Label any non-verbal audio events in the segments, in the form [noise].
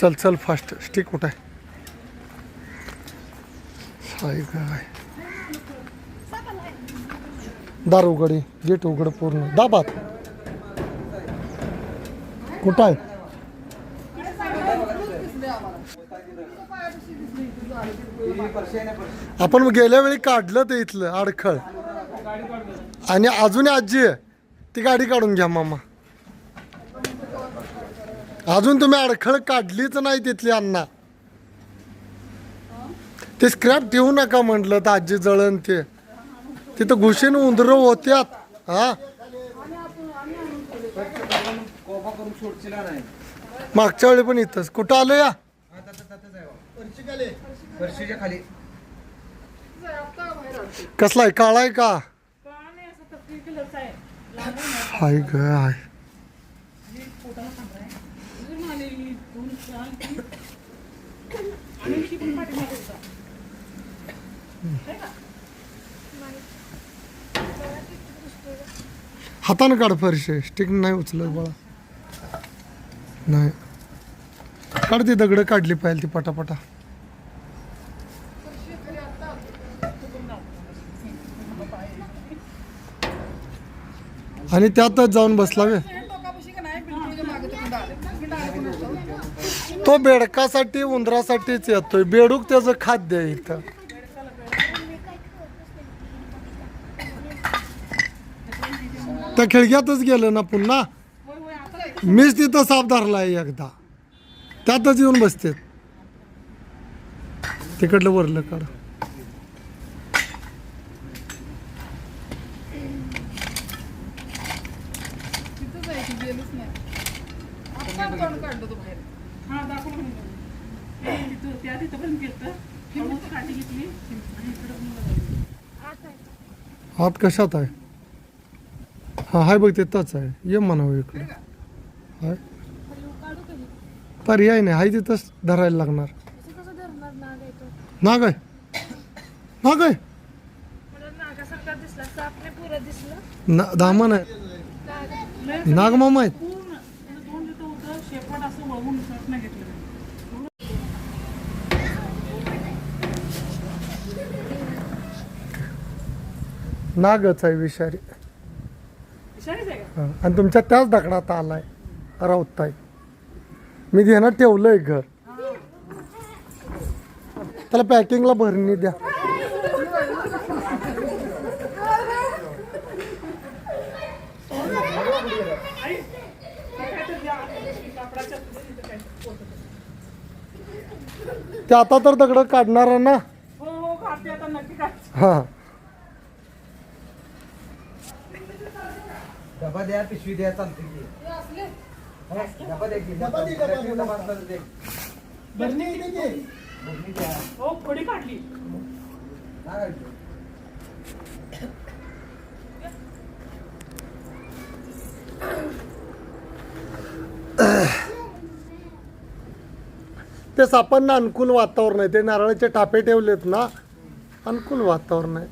चल चल fast stick कुठं आहे काय दार उघडी. गेट उघड पूर्ण. दाबात. कुठं आहे आपण गेल्या वेळी काढलं ते इथलं अडखळ आणि अजून आजी आहे. ती गाडी काढून घ्या मामा. अजून तुम्ही अडखळ काढलीच नाही तिथली अण्णा. ते स्क्रॅप ठेवू नका म्हटलं तर आजी जळण ते. तिथं घुशीन उंदरं होत्यात हा? मागच्या वेळी पण इथंच. कुठं आलं या? कसला आहे? काळा आहे का? हाय ग हाय. हातानं काढ फरशे. स्टिक नाही उचलत बाळा. नाही. काढ ती दगड काढली पाहिजे ती पटापटा. आणि त्यातच जाऊन बसला वे. तो बेडकासाठी उंदरासाठीच येतोय. बेडूक त्याचं खाद्य आहे इथं. त्या खिडक्यातच गेलं ना पुन्हा? मीच तिथं साप आहे एकदा. त्यातच येऊन बसते तिकडलं वरलं काढ. काढलं बाहेर. हा दाखव म्हणून. ते तिथं- त्या तिथं पण गेलतं. हळूच काठी घेतली. आणि इकडं पण लगावली. हात कशात आहे? हा हाय बघ तिथंच आहे. ये म्हणावं इकडे. हाय. पर्याय नाही हाय तिथंच धरायला लागणार. नाग आहे नाग आहे. मला नागासारखा दिसला साप नाही पुरा दिसला. ना दामन आहे. नागमामा आहेत पूर्ण त्याचं तोंड तिथं शेपूट असं वळवून घेतलं. नागच आहे विषारी? हा. आणि तुमच्या त्याच दगडात आलाय राऊताय मी ध्यानात ठेवलंय घर त्याला पॅकिंगला भरणी द्या आई, ते काहीतरी द्या. कापडाच्या तिथं काहीतरी होतं. ते आता तर दगड काढणार ना. हो हो काढते आता नक्की काय हा. डबा द्या पिशवी द्या चालते की. हा, डबा द्या की. डबा. हो काढली. काय? ते सापांना अनुकूल वातावरण आहे. ते नारळाचे टापे ठेवलेत ना अनुकूल वातावरण आहे.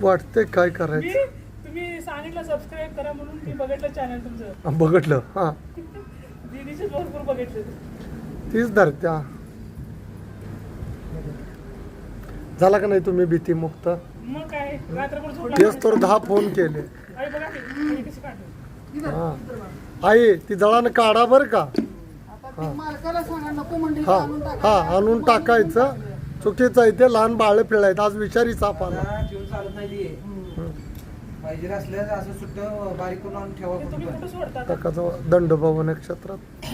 वाटत काय करायचं? तुम्ही सांगितलं सबस्क्राईब करा म्हणून मी बघितलं चॅनल तुमचं. बघितलं हा. [laughs] दीदीचे भरपूर बघितले तीच धरत्या. झाला का नाही तुम्ही भीतीमुक्त मग काय? रात्रभर झोप तेच तर दहा फोन केले. आई बघा की आई कशी हा. आई ती जळानं काढा बर का. आता ती मालकाला सांगा नको म्हणजे हा. आणून टाका. हा आणून टाकायचं. चुकीचं आहे ते लहान बाळ पिळायत आज विषारी साप आला. मला ठेवून चालत नाही ती. पाहिजे असल्यास असं सुट्ट बारीक करून आणून ठेवा कुठं तुम्ही पण. कुठं सोडता टकाचं दंडभाव नक्षत्रात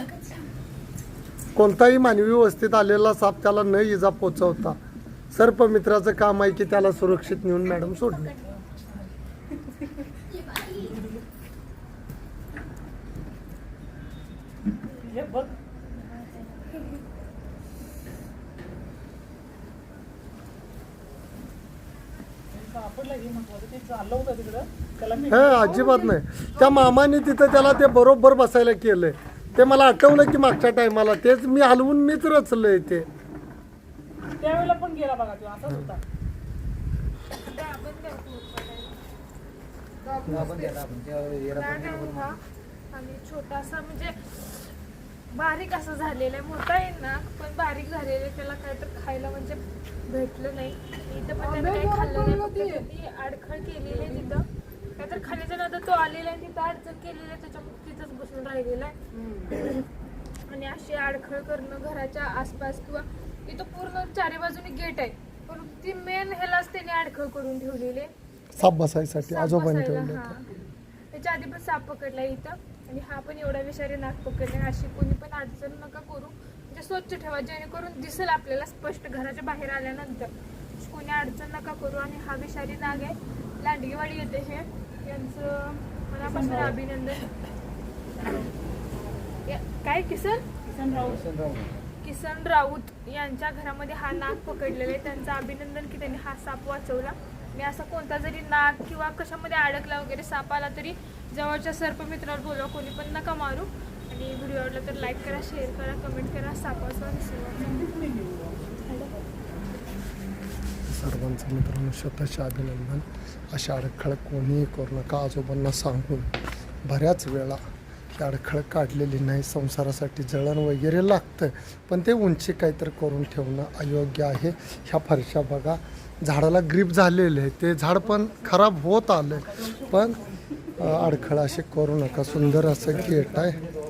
कोणताही मानवी वस्तीत आलेला साप त्याला न इजा पोचवता. सर्पमित्राचं काम आहे की त्याला सुरक्षित नेऊन मॅडम सोडणे. अजिबात नाही. त्या मामाने तिथं त्याला ते बरोबर बसायला केलंय. ते मला आठवलं की मागच्या टायमाला. तेच मी हलवून मीच रचलंय ते. त्यावेळेला पण गेला बघा तो असाच होता. आपण द्या आपण पण आणि छोटासा म्हणजे बारीक असं झालेलं आहे मोठा आहे ना पण बारीक झालेलं आहे त्याला काय तर खायला म्हणजे भेटलं नाही इथं पण त्यानं काही खाल्लं नाही फक्त अडखळ केलेली आहे तिथं काय तर खाण्याच्या नंतर तो आलेला आहे तिथं अडचण केलेली आहे त्याच्यामुळे तिथंच बसून राहिलेला आहे आणि अशी अडखळ करणं घराच्या आसपास किंवा इथं पूर्ण चारी बाजूनी गेट आहे. पण ती मेन ह्यालाच त्याने आडखळ करून ठेवलेली आहे. साप बसायसाठी साप आजोबांनी बसायला, ठेवलं हा. होतं. त्याच्या आधी पण साप पकडला इथं. आणि हा पण एवढा विषारी नाक पकडला अशी कोणी पण अडचण नका करू. म्हणजे स्वच्छ ठेवा जेणेकरून दिसेल आपल्याला स्पष्ट घराच्या बाहेर आल्यानंतर. कोणी अडचण नका करू. आणि हा विषारी नाग आहे. लांडगेवाडी येते हे. यांचं मनापासून अभिनंदन. या- काय किसन? किसन राऊत. किसन राऊत यांच्या घरामध्ये हा नाग पकडलेला आहे. त्यांचं अभिनंदन की त्यांनी हा साप वाचवला. आणि असा कोणता जरी नाग किंवा कशामध्ये अडकला वगैरे साप आला तरी जवळच्या सर्पमित्रावर बोलवा कोणी पण नका मारू. आणि व्हिडिओ आवडला तर लाईक करा शेअर करा कमेंट करा. साप वाचवा. सर्वांचं मित्रांनो स्वतःचे अभिनंदन. अशा अडखळ कोणीही करू नका. आजोबांना सांगून बऱ्याच वेळा ही अडखळ काढलेली नाही संसारासाठी जळण वगैरे लागतं. पण ते उंची काहीतरी करून ठेवणं अयोग्य आहे. ह्या फरशा बघा. झाडाला ग्रीप झालेले आहे. ते झाड पण खराब होत आलं पण अडखळ असे करू नका. सुंदर असं गेट आहे.